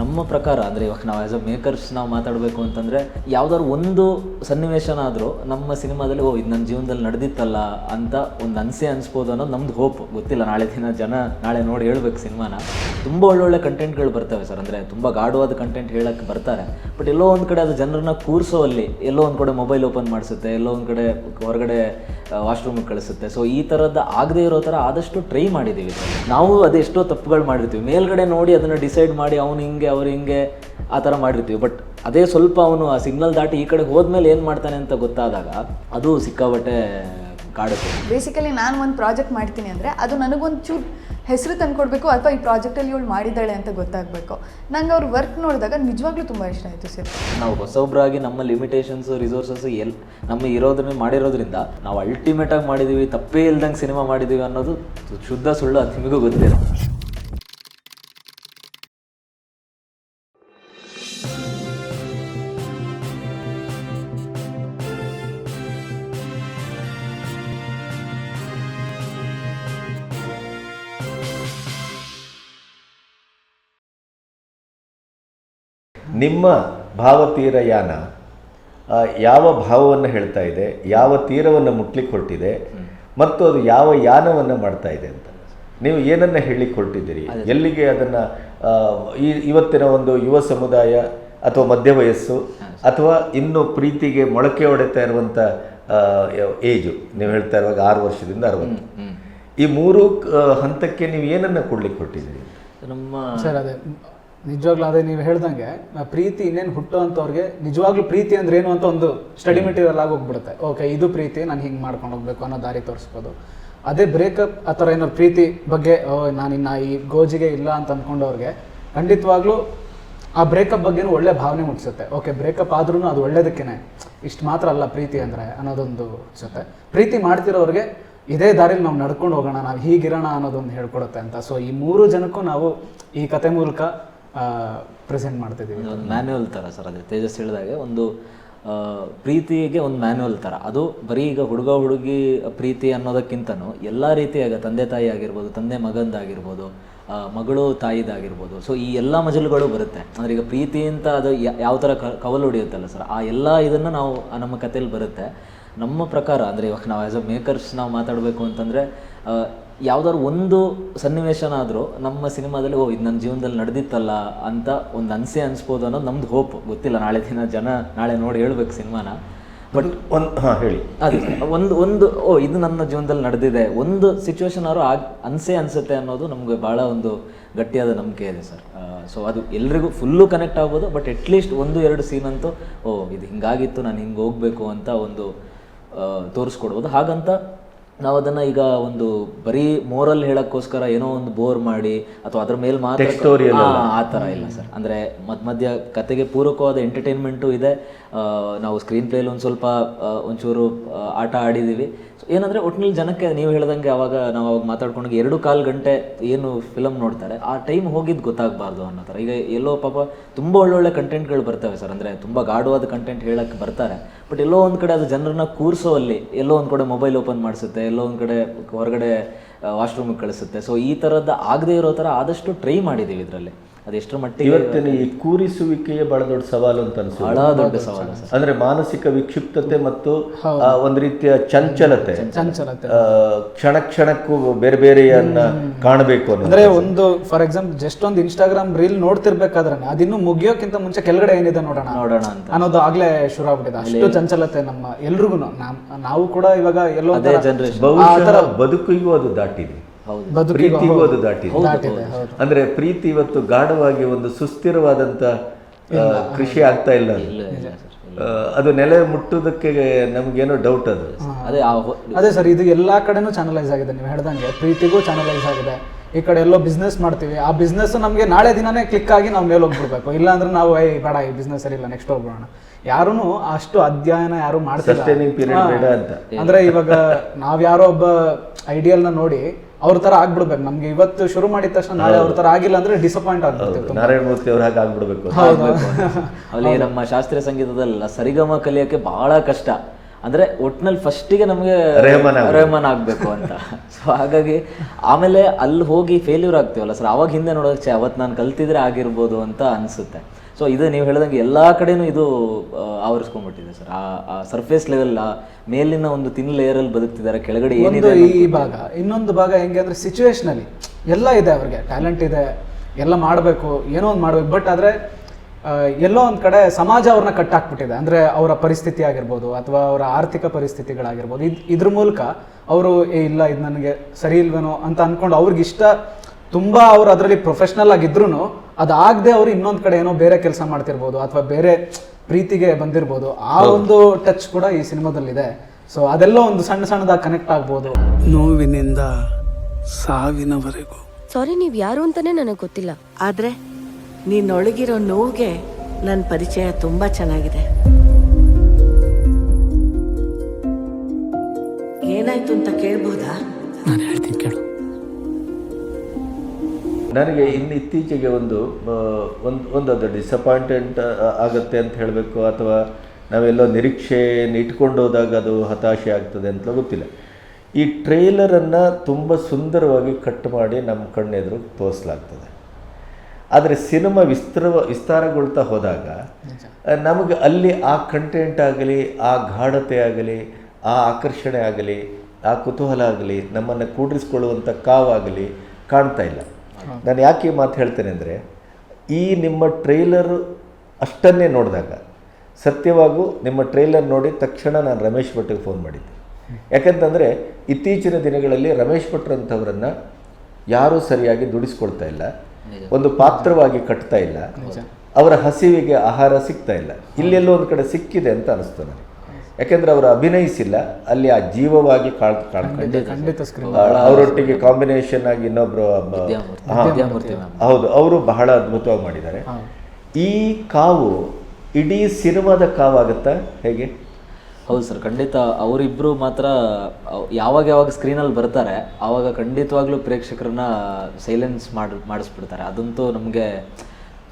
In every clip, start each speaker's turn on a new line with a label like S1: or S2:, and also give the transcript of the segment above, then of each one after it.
S1: ನಮ್ಮ ಪ್ರಕಾರ, ಅಂದರೆ ಇವಾಗ ನಾವು ಆ್ಯಸ್ ಅ ಮೇಕರ್ಸ್ ನಾವು ಮಾತಾಡಬೇಕು ಅಂತಂದರೆ, ಯಾವ್ದಾದ್ರು ಒಂದು ಸನ್ನಿವೇಶನಾದರೂ ನಮ್ಮ ಸಿನಿಮಾದಲ್ಲಿ, ಓ, ಇದು ನನ್ನ ಜೀವನದಲ್ಲಿ ನಡೆದಿತ್ತಲ್ಲ ಅಂತ ಒಂದು ಅನಿಸೆ ಅನಿಸ್ಬೋದು ಅನ್ನೋದು ನಮ್ದು ಹೋಪ್ ಗೊತ್ತಿಲ್ಲ, ನಾಳೆ ದಿನ ಜನ ನಾಳೆ ನೋಡಿ ಹೇಳ್ಬೇಕು ಸಿನಿಮಾನ. ತುಂಬ ಒಳ್ಳೊಳ್ಳೆ ಕಂಟೆಂಟ್ಗಳು ಬರ್ತವೆ ಸರ್ ಅಂದರೆ ತುಂಬ ಗಾಢವಾದ ಕಂಟೆಂಟ್ ಹೇಳೋಕ್ಕೆ ಬರ್ತಾರೆ. ಬಟ್ ಎಲ್ಲೋ ಒಂದು ಕಡೆ ಅದು ಜನರನ್ನ ಕೂರಿಸೋ ಅಲ್ಲಿ ಎಲ್ಲೋ ಒಂದು ಕಡೆ ಮೊಬೈಲ್ ಓಪನ್ ಮಾಡಿಸುತ್ತೆ, ಎಲ್ಲೋ ಒಂದು ಕಡೆ ಹೊರಗಡೆ ವಾಶ್ರೂಮಿಗೆ ಕಳಿಸುತ್ತೆ. ಸೊ ಈ ಥರದ್ದು ಆಗದೇ ಇರೋ ಥರ ಆದಷ್ಟು ಟ್ರೈ ಮಾಡಿದ್ದೀವಿ. ನಾವು ಅದೆಷ್ಟೋ ತಪ್ಪುಗಳು ಮಾಡಿರ್ತೀವಿ. ಮೇಲ್ಗಡೆ ನೋಡಿ ಅದನ್ನು ಡಿಸೈಡ್ ಮಾಡಿ ಅವ್ನು ಹಿಂಗೆ, ಅವ್ರು ಹಿಂಗೆ ಆ ಥರ ಮಾಡಿರ್ತೀವಿ. ಬಟ್ ಅದೇ ಸ್ವಲ್ಪ ಅವನು ಆ ಸಿಗ್ನಲ್ ದಾಟಿ ಈ ಕಡೆ ಹೋದ್ಮೇಲೆ ಏನು ಮಾಡ್ತಾನೆ ಅಂತ ಗೊತ್ತಾದಾಗ ಅದು ಸಿಕ್ಕಾಬಟ್ಟೆ ಕಾಡುತ್ತೆ.
S2: ಬೇಸಿಕಲಿ ನಾನು ಒಂದು ಪ್ರಾಜೆಕ್ಟ್ ಮಾಡ್ತೀನಿ ಅಂದರೆ ಅದು ನನಗೊಂದು ಚೂರು ಹೆಸರು ತಂದ್ಕೊಡ್ಬೇಕು ಅಥವಾ ಈ ಪ್ರಾಜೆಕ್ಟಲ್ಲಿ ಇವಳು ಮಾಡಿದ್ದಾಳೆ ಅಂತ ಗೊತ್ತಾಗಬೇಕು. ನಂಗೆ ಅವ್ರ ವರ್ಕ್ ನೋಡಿದಾಗ ನಿಜವಾಗ್ಲೂ ತುಂಬ ಇಷ್ಟ ಆಯಿತು ಸರ್.
S1: ನಾವು ಹೊಸೊಬ್ಬರಾಗಿ ನಮ್ಮ ಲಿಮಿಟೇಷನ್ಸು ರಿಸೋರ್ಸಸ್ಸು ಎಲ್ ನಮ್ಮ ಇರೋದನ್ನ ಮಾಡಿರೋದ್ರಿಂದ ನಾವು ಅಲ್ಟಿಮೇಟ್ ಆಗಿ ಮಾಡಿದೀವಿ, ತಪ್ಪೇ ಇಲ್ದಂಗೆ ಸಿನಿಮಾ ಮಾಡಿದೀವಿ ಅನ್ನೋದು ಶುದ್ಧ ಸುಳ್ಳು ಅದು ನಿಮಗೂ ಗೊತ್ತಿಲ್ಲ.
S3: ನಿಮ್ಮ ಭಾವತೀರಯಾನ ಯಾವ ಭಾವವನ್ನು ಹೇಳ್ತಾ ಇದೆ ಯಾವ ತೀರವನ್ನು ಮುಟ್ಲಿಕ್ಕೆ ಹೊರಟಿದೆ ಮತ್ತು ಅದು ಯಾವ ಯಾನವನ್ನು ಮಾಡ್ತಾ ಇದೆ ಅಂತ. ನೀವು ಏನನ್ನ ಹೇಳಿಕ್ಕೆ ಹೊರಟಿದ್ದೀರಿ? ಎಲ್ಲಿಗೆ ಅದನ್ನು ಈ ಇವತ್ತಿನ ಒಂದು ಯುವ ಸಮುದಾಯ ಅಥವಾ ಮಧ್ಯ ವಯಸ್ಸು ಅಥವಾ ಇನ್ನು ಪ್ರೀತಿಗೆ ಮೊಳಕೆ ಹೊಡೆತಾ ಇರುವಂಥ ಏಜು ನೀವು ಹೇಳ್ತಾ ಇರುವಾಗ ಆರು ವರ್ಷದಿಂದ ಅರವತ್ತು. ಈ ಮೂರು ಹಂತಕ್ಕೆ ನೀವು ಏನನ್ನ ಕೊಡ್ಲಿಕ್ಕೆ ಕೊಟ್ಟಿದ್ದೀರಿ
S1: ನಮ್ಮ
S4: ಸರ್ ಅದೇ. ನಿಜವಾಗ್ಲೂ ಅದೇ ನೀವು ಹೇಳ್ದಂಗೆ ಪ್ರೀತಿ ಇನ್ನೇನು ಹುಟ್ಟುವಂಥವ್ರಿಗೆ ನಿಜವಾಗ್ಲೂ ಪ್ರೀತಿ ಅಂದ್ರೆ ಏನು ಅಂತ ಒಂದು ಸ್ಟಡಿ ಮೆಟೀರಿಯಲ್ ಆಗಿ ಹೋಗ್ಬಿಡುತ್ತೆ. ಓಕೆ ಇದು ಪ್ರೀತಿ ನಾನು ಹಿಂಗೆ ಮಾಡ್ಕೊಂಡು ಹೋಗ್ಬೇಕು ಅನ್ನೋ ದಾರಿ ತೋರಿಸ್ಬೋದು. ಅದೇ ಬ್ರೇಕಪ್ ಆ ಥರ ಏನೋ ಪ್ರೀತಿ ಬಗ್ಗೆ ಓ ನಾನು ಇನ್ನು ಈ ಗೋಜಿಗೆ ಇಲ್ಲ ಅಂತ ಅಂದ್ಕೊಂಡವ್ರಿಗೆ ಖಂಡಿತವಾಗ್ಲೂ ಆ ಬ್ರೇಕಪ್ ಬಗ್ಗೆನೂ ಒಳ್ಳೆ ಭಾವನೆ ಮುಟ್ಸುತ್ತೆ. ಓಕೆ ಬ್ರೇಕಪ್ ಆದ್ರೂ ಅದು ಒಳ್ಳೇದಕ್ಕೇನೆ. ಇಷ್ಟು ಮಾತ್ರ ಅಲ್ಲ ಪ್ರೀತಿ ಅಂದರೆ ಅನ್ನೋದೊಂದು ಅನ್ಸುತ್ತೆ ಪ್ರೀತಿ ಮಾಡ್ತಿರೋರಿಗೆ ಇದೇ ದಾರಿಲಿ ನಾವು ನಡ್ಕೊಂಡು ಹೋಗೋಣ ನಾವು ಹೀಗಿರೋಣ ಅನ್ನೋದೊಂದು ಹೇಳ್ಕೊಡುತ್ತೆ ಅಂತ. ಸೊ ಈ ಮೂರು ಜನಕ್ಕೂ ನಾವು ಈ ಕತೆ ಮೂಲಕ ಪ್ರೆಸೆಂಟ್ ಮಾಡ್ತಿದ್ದೀವಿ.
S1: ಒಂದು ಮ್ಯಾನ್ಯುವಲ್ ಥರ ಸರ್, ಅದೇ ತೇಜಸ್ ಹೇಳಿದಾಗೆ ಒಂದು ಪ್ರೀತಿಗೆ ಒಂದು ಮ್ಯಾನ್ಯುವಲ್ ಥರ ಅದು ಬರೀ ಈಗ ಹುಡುಗ ಹುಡುಗಿ ಪ್ರೀತಿ ಅನ್ನೋದಕ್ಕಿಂತನೂ ಎಲ್ಲ ರೀತಿಯಾಗ ತಂದೆ ತಾಯಿ ಆಗಿರ್ಬೋದು, ತಂದೆ ಮಗಂದಾಗಿರ್ಬೋದು ಮಗಳು ತಾಯಿದಾಗಿರ್ಬೋದು. ಸೊ ಈ ಎಲ್ಲ ಮಜಲುಗಳು ಬರುತ್ತೆ. ಅಂದರೆ ಈಗ ಪ್ರೀತಿ ಅಂತ ಅದು ಯಾವ ಥರ ಕವಲು ಹೊಡೆಯುತ್ತಲ್ಲ ಸರ್, ಆ ಎಲ್ಲ ಇದನ್ನು ನಾವು ನಮ್ಮ ಕಥೆಯಲ್ಲಿ ಬರುತ್ತೆ. ನಮ್ಮ ಪ್ರಕಾರ, ಅಂದರೆ ಇವಾಗ ನಾವು ಆ್ಯಸ್ ಅ ಮೇಕರ್ಸ್ ನಾವು ಮಾತಾಡಬೇಕು ಅಂತಂದರೆ ಯಾವ್ದಾದ್ರು ಒಂದು ಸನ್ನಿವೇಶನಾದರೂ ನಮ್ಮ ಸಿನಿಮಾದಲ್ಲಿ ಓ ಇದು ನನ್ನ ಜೀವನದಲ್ಲಿ ನಡೆದಿತ್ತಲ್ಲ ಅಂತ ಒಂದು ಅನಿಸೆ ಅನಿಸ್ಬೋದು ಅನ್ನೋದು ನಮ್ದು ಹೋಪ್. ಗೊತ್ತಿಲ್ಲ ನಾಳೆ ದಿನ ಜನ ನಾಳೆ ನೋಡಿ ಹೇಳ್ಬೇಕು ಸಿನಿಮಾನ. ಬಟ್
S3: ಒಂದು ಹಾಂ ಹೇಳಿ.
S1: ಅದು ಒಂದು ಒಂದು ಓ ಇದು ನನ್ನ ಜೀವನದಲ್ಲಿ ನಡೆದಿದೆ. ಒಂದು ಸಿಚುವೇಶನ್ ಅವರು ಆಗ ಅನ್ಸೆ ಅನ್ಸುತ್ತೆ ಅನ್ನೋದು ನಮಗೆ ಭಾಳ ಒಂದು ಗಟ್ಟಿಯಾದ ನಂಬಿಕೆ ಇದೆ ಸರ್. ಸೊ ಅದು ಎಲ್ರಿಗೂ ಫುಲ್ಲು ಕನೆಕ್ಟ್ ಆಗ್ಬೋದು ಬಟ್ ಅಟ್ಲೀಸ್ಟ್ ಒಂದು ಎರಡು ಸೀನ್ ಅಂತೂ ಓ ಇದು ಹಿಂಗಾಗಿತ್ತು ನಾನು ಹಿಂಗೆ ಹೋಗಬೇಕು ಅಂತ ಒಂದು ತೋರಿಸ್ಕೊಡ್ಬೋದು. ಹಾಗಂತ ನಾವು ಅದನ್ನು ಈಗ ಒಂದು ಬರೀ ಮೋರಲ್ ಹೇಳೋಕ್ಕೋಸ್ಕರ ಏನೋ ಒಂದು ಬೋರ್ ಮಾಡಿ ಅಥವಾ ಅದ್ರ ಮೇಲೆ ಮಾತ್ರ ಆ, ಥರ ಇಲ್ಲ ಸರ್. ಅಂದರೆ ಮಧ್ಯ ಮಧ್ಯ ಕತೆಗೆ ಪೂರಕವಾದ ಎಂಟರ್ಟೈನ್ಮೆಂಟು ಇದೆ. ನಾವು ಸ್ಕ್ರೀನ್ ಪ್ಲೇಲಿ ಒಂದು ಸ್ವಲ್ಪ ಒಂಚೂರು ಆಟ ಆಡಿದ್ದೀವಿ ಸೊ ಏನಂದರೆ ಒಟ್ಟಿನಲ್ಲಿ ಜನಕ್ಕೆ ನೀವು ಹೇಳ್ದಂಗೆ ಅವಾಗ ನಾವು ಅವಾಗ ಮಾತಾಡ್ಕೊಂಡು ಎರಡು ಕಾಲು ಗಂಟೆ ಏನು ಫಿಲಮ್ ನೋಡ್ತಾರೆ, ಆ ಟೈಮ್ ಹೋಗಿದ್ದು ಗೊತ್ತಾಗಬಾರ್ದು ಅನ್ನೋ ಥರ. ಈಗ ಎಲ್ಲೋ ಪಾಪ ತುಂಬ ಒಳ್ಳೊಳ್ಳೆ ಕಂಟೆಂಟ್ಗಳು ಬರ್ತವೆ ಸರ್ ಅಂದರೆ ತುಂಬ ಗಾಢವಾದ ಕಂಟೆಂಟ್ ಹೇಳಕ್ಕೆ ಬರ್ತಾರೆ. ಬಟ್ ಎಲ್ಲೋ ಒಂದು ಕಡೆ ಅದು ಜನರನ್ನ ಕೂರಿಸೋಲ್ಲಿ ಎಲ್ಲೋ ಒಂದು ಕಡೆ ಮೊಬೈಲ್ ಓಪನ್ ಮಾಡಿಸುತ್ತೆ, ಎಲ್ಲೋ ಒಂದು ಕಡೆ ಹೊರಗಡೆ ವಾಶ್ರೂಮಿಗೆ ಕಳಿಸುತ್ತೆ. ಸೊ ಈ ಥರದ್ದು ಆಗದೇ ಇರೋ ಥರ ಆದಷ್ಟು ಟ್ರೈ ಮಾಡಿದ್ದೀವಿ ಇದರಲ್ಲಿ. ಅದು ಎಷ್ಟರ ಮಟ್ಟಿಗೆ
S3: ಇವತ್ತಿನ ಈ ಕೂರಿಸುವಿಕೆಯೇ ಬಹಳ ದೊಡ್ಡ ಸವಾಲು ಅಂತ ಅನ್ಸುತ್ತೆ.
S1: ಬಹಳ ದೊಡ್ಡ ಸವಾಲು ಸರ್.
S3: ಅಂದ್ರೆ ಮಾನಸಿಕ ವಿಕ್ಷಿಪ್ತತೆ ಮತ್ತು ಆ, ಒಂದು ರೀತಿಯ ಚಂಚಲತೆ. ಕ್ಷಣ ಕ್ಷಣಕ್ಕೂ ಬೇರೆ ಬೇರೆಯನ್ನ ಕಾಣಬೇಕು
S4: ಅಂದ್ರೆ ಒಂದು ಫಾರ್ ಎಕ್ಸಾಂಪಲ್ ಜಸ್ಟ್ ಒಂದು ಇನ್ಸ್ಟಾಗ್ರಾಮ್ ರೀಲ್ ನೋಡ್ತಿರ್ಬೇಕಾದ್ರೆ ಅದಿನ್ನೂ ಮುಗಿಯೋಕ್ಕಿಂತ ಮುಂಚೆ ಕೆಳಗಡೆ ಏನಿದೆ ನೋಡೋಣ.
S1: ನೋಡೋಣ ಅಂತ.
S4: ಅನ್ನೋದು ಆಗ್ಲೇ ಶುರು ಆಗ್ಬಿಟ್ಟಿದೆ. ಅಷ್ಟು ಚಂಚಲತೆ ನಮ್ಮ ಎಲ್ರಿಗೂ ನಾವು ಕೂಡ ಇವಾಗ ಎಲ್ಲೋ
S3: ಬದುಕಿಗೂ ಅದು ದಾಟಿದೆ. ಪ್ರೀತಿಗೂ ಅದು ದಾಟಿದೆ. ಅಂದ್ರೆ ಪ್ರೀತಿ ಇವತ್ತು ಗಾಢವಾಗಿ ಒಂದು ಸುಸ್ಥಿರವಾದಂತ ಕೃಷಿ ಆಗ್ತಾ ಇಲ್ಲ ಅದು. ನೆಲೆ ಮುಟ್ಟುವುದಕ್ಕೆ ನಮ್ಗೇನೋ ಡೌಟ್ ಅದು.
S1: ಅದೇ
S4: ಅದೇ ಸರ್ ಇದು ಎಲ್ಲಾ ಕಡೆನೂ ಚಾನಲೈಸ್ ಆಗಿದೆ ನೀವು ಹೇಳ್ದಂಗೆ. ಪ್ರೀತಿಗೂ ಚಾನಲೈಸ್ ಆಗಿದೆ. ಈ ಕಡೆ ಎಲ್ಲೋ ಬಿಸ್ನೆಸ್ ಮಾಡ್ತೀವಿ. ಆ ಬಿಸ್ನೆಸ್ ನಮಗೆ ನಾಳೆ ದಿನನೇ ಕ್ಲಿಕ್ ಆಗಿ ನಾವು ಮೇಲೆ ಹೋಗ್ಬಿಡ್ಬೇಕು. ಇಲ್ಲಾಂದ್ರೆ ನಾವು ಐ ಬೇಡ ಈ ಬಿಸ್ನೆಸ್ ಸರಿ ಇಲ್ಲ ನೆಕ್ಸ್ಟ್ ಹೋಗ್ಬಿಡೋಣ. ಯಾರೂ ಅಷ್ಟು ಅಧ್ಯಯನ ಯಾರು ಮಾಡ್ತಾರೆ
S3: ಸಸ್ಟೈನಿಂಗ್ ಪೀರಿಯಡ್ ಬೇಡ ಅಂತ.
S4: ಅಂದ್ರೆ ಇವಾಗ ನಾವ್ ಯಾರೋ ಒಬ್ಬ ಐಡಿಯಲ್ನ ನೋಡಿ ಅವ್ರ ತರ ಆಗ್ಬಿಡ್ಬೇಕು. ನಮ್ಗೆ ಇವತ್ತು ಶುರು ಮಾಡಿದ ತಕ್ಷಣ ನಾಳೆ ಅವ್ರ ತರ ಆಗಿಲ್ಲ ಅಂದ್ರೆ ಡಿಸಪಾಯಿಂಟ್ ಆಗ್ಬಿಡ್ತೀವಿ
S3: ನಾರಾಯಣ ಮೂರ್ತಿ ಅವ್ರ ಹಾಗೆ ಆಗ್ಬಿಡ್ಬೇಕು.
S1: ಅಲ್ಲಿ ನಮ್ಮ ಶಾಸ್ತ್ರೀಯ ಸಂಗೀತದಲ್ಲ ಸರಿಗಮ ಕಲಿಯೋಕೆ ಬಹಳ ಕಷ್ಟ. ಅಂದ್ರೆ ಒಟ್ನಲ್ಲಿ ಫಸ್ಟಿಗೆ ನಮಗೆ
S3: ರೆಹಮಾನ್ ಆಗ್ಬೇಕು.
S1: ರೆಹಮಾನ್ ಆಗಬೇಕು ಅಂತ. ಸೊ ಹಾಗಾಗಿ ಆಮೇಲೆ ಅಲ್ಲಿ ಹೋಗಿ ಫೇಲ್ಯೂರ್ ಆಗ್ತೀವಲ್ಲ ಸರ್ ಅವಾಗ ಹಿಂದೆ ನೋಡೋಕೆ ಅವತ್ತು ನಾನು ಕಲ್ತಿದ್ರೆ ಆಗಿರ್ಬೋದು ಅಂತ ಅನಿಸುತ್ತೆ. ಸೊ ಇದು ನೀವು ಹೇಳಿದಂಗೆ ಎಲ್ಲ ಕಡೆನೂ ಇದು ಆವರಿಸ್ಕೊಂಡ್ಬಿಟ್ಟಿದೆ ಸರ್. ಆ ಸರ್ಫೇಸ್ ಲೆವೆಲ್ ಮೇಲಿನ ಒಂದು ತಿನ್ ಲೇಯರಲ್ಲಿ ಬದುಕ್ತಿದ್ದಾರೆ ಕೆಳಗಡೆ ಏನಿದೆ
S4: ಈ ಭಾಗ ಇನ್ನೊಂದು ಭಾಗ ಹೆಂಗೆ ಅಂದ್ರೆ ಸಿಚುವೇಶ್ನಲ್ಲಿ ಎಲ್ಲ ಇದೆ ಅವ್ರಿಗೆ. ಟ್ಯಾಲೆಂಟ್ ಇದೆ ಎಲ್ಲ ಮಾಡಬೇಕು ಏನೋ ಒಂದು ಮಾಡಬೇಕು. ಬಟ್ ಆದರೆ ಎಲ್ಲೋ ಒಂದು ಕಡೆ ಸಮಾಜ ಅವ್ರನ್ನ ಕಟ್ಟಾಕ್ಬಿಟ್ಟಿದೆ. ಅಂದರೆ ಅವರ ಪರಿಸ್ಥಿತಿ ಆಗಿರ್ಬೋದು ಅಥವಾ ಅವರ ಆರ್ಥಿಕ ಪರಿಸ್ಥಿತಿಗಳಾಗಿರ್ಬೋದು. ಇದ್ ಇದ್ರ ಮೂಲಕ ಅವರು ಏ ಇಲ್ಲ ಇದು ನನಗೆ ಸರಿ ಇಲ್ವೇನೋ ಅಂತ ಅಂದ್ಕೊಂಡು ಅವ್ರಿಗೆ ಇಷ್ಟ ತುಂಬ ಅವ್ರು ಅದರಲ್ಲಿ ಪ್ರೊಫೆಷ್ನಲ್ ಆಗಿದ್ರು ಅದಾಗದೆ ಅವರು ಇನ್ನೊಂದು ಕಡೆ ಏನೋ ಬೇರೆ ಕೆಲಸ ಮಾಡ್ತಿರ್ಬೋದು ಅಥವಾ ಬೇರೆ ಪ್ರೀತಿಗೆ ಬಂದಿರ್ಬೋದು ಆ ಒಂದು ಟಚ್ ಕೂಡ ಈ ಸಿನಿಮಾದಲ್ಲಿದೆ. ಸೊ ಅದೆಲ್ಲ ಒಂದು ಸಣ್ಣ ಸಣ್ಣದಾಗಿ ಕನೆಕ್ಟ್ ಆಗ್ಬೋದು.
S5: ನೋವಿನಿಂದ ಸಾವಿನವರೆಗೂ.
S6: ಸಾರಿ ನೀವ್ ಯಾರು ಅಂತಾನೆ ನನಗೆ ಗೊತ್ತಿಲ್ಲ.
S7: ಆದ್ರೆ ನಿನ್ನೊಳಗಿರೋ ನೋವಿಗೆ ನನ್ನ ಪರಿಚಯ ತುಂಬಾ ಚೆನ್ನಾಗಿದೆ. ಏನಾಯ್ತು ಅಂತ ಕೇಳ್ಬೋದಾ?
S5: ನಾನು ಹೇಳ್ತೀನಿ ಕೇಳು.
S3: ನನಗೆ ಇನ್ನು ಇತ್ತೀಚೆಗೆ ಒಂದು ಒಂದು ಒಂದು ಅದು ಡಿಸಪಾಯಿಂಟೆಂಟ್ ಆಗುತ್ತೆ ಅಂತ ಹೇಳಬೇಕು ಅಥವಾ ನಾವೆಲ್ಲೋ ನಿರೀಕ್ಷೆಯನ್ನು ಇಟ್ಕೊಂಡು ಹೋದಾಗ ಅದು ಹತಾಶೆ ಆಗ್ತದೆ ಅಂತ ಗೊತ್ತಿಲ್ಲ. ಈ ಟ್ರೇಲರನ್ನು ತುಂಬ ಸುಂದರವಾಗಿ ಕಟ್ ಮಾಡಿ ನಮ್ಮ ಕಣ್ಣೆದುರು ತೋರಿಸಲಾಗ್ತದೆ. ಆದರೆ ಸಿನಿಮಾ ವಿಸ್ತಾರ ವಿಸ್ತಾರಗೊಳ್ತಾ ಹೋದಾಗ ನಮಗೆ ಅಲ್ಲಿ ಆ ಕಂಟೆಂಟ್ ಆಗಲಿ ಆ ಗಾಢತೆ ಆಗಲಿ ಆ ಆಕರ್ಷಣೆ ಆಗಲಿ ಆ ಕುತೂಹಲ ಆಗಲಿ ನಮ್ಮನ್ನು ಕೂಡಿಸ್ಕೊಳ್ಳುವಂಥ ಕಾವಾಗಲಿ ಕಾಣ್ತಾ ಇಲ್ಲ. ನಾನು ಯಾಕೆ ಈ ಮಾತು ಹೇಳ್ತೇನೆ ಅಂದರೆ ಈ ನಿಮ್ಮ ಟ್ರೈಲರ್ ಅಷ್ಟನ್ನೇ ನೋಡಿದಾಗ ಸತ್ಯವಾಗೂ ನಿಮ್ಮ ಟ್ರೈಲರ್ ನೋಡಿ ತಕ್ಷಣ ನಾನು ರಮೇಶ್ ಭಟ್ಗೆ ಫೋನ್ ಮಾಡಿದ್ದೆ. ಯಾಕಂತಂದರೆ ಇತ್ತೀಚಿನ ದಿನಗಳಲ್ಲಿ ರಮೇಶ್ ಭಟ್ರಂಥವ್ರನ್ನು ಯಾರೂ ಸರಿಯಾಗಿ ದುಡಿಸ್ಕೊಳ್ತಾ ಇಲ್ಲ ಒಂದು ಪಾತ್ರವಾಗಿ ಕಟ್ತಾ ಇಲ್ಲ ಅವರ ಹಸಿವಿಗೆ ಆಹಾರ ಸಿಗ್ತಾ ಇಲ್ಲ. ಇಲ್ಲೆಲ್ಲೋ ಒಂದು ಕಡೆ ಸಿಕ್ಕಿದೆ ಅಂತ ಅನಿಸ್ತು ನನಗೆ. ಯಾಕೆಂದ್ರೆ ಅವರು ಅಭಿನಯಿಸಿಲ್ಲ ಅಲ್ಲಿ ಆ ಜೀವವಾಗಿ ಕಾಳ್ ಕಾಣ್ಕೊಂಡು
S4: ಖಂಡಿತ. ಸ್ಕ್ರೀನ್
S3: ಅವರೊಟ್ಟಿಗೆ ಕಾಂಬಿನೇಷನ್ ಆಗಿ ಇನ್ನೊಬ್ರು. ಹೌದು ಅವರು ಬಹಳ ಅದ್ಭುತವಾಗಿ ಮಾಡಿದ್ದಾರೆ. ಈ ಕಾವು ಇಡೀ ಸಿನಿಮಾದ ಕಾವಾಗುತ್ತಾ? ಹೇಗೆ?
S1: ಹೌದು ಸರ್ ಖಂಡಿತ ಅವರಿಬ್ಬರು ಮಾತ್ರ ಯಾವಾಗ ಯಾವಾಗ ಸ್ಕ್ರೀನಲ್ಲಿ ಬರ್ತಾರೆ ಆವಾಗ ಖಂಡಿತವಾಗ್ಲೂ ಪ್ರೇಕ್ಷಕರನ್ನ ಸೈಲೆನ್ಸ್ ಮಾಡಿ ಮಾಡಿಸ್ಬಿಡ್ತಾರೆ. ಅದಂತೂ ನಮಗೆ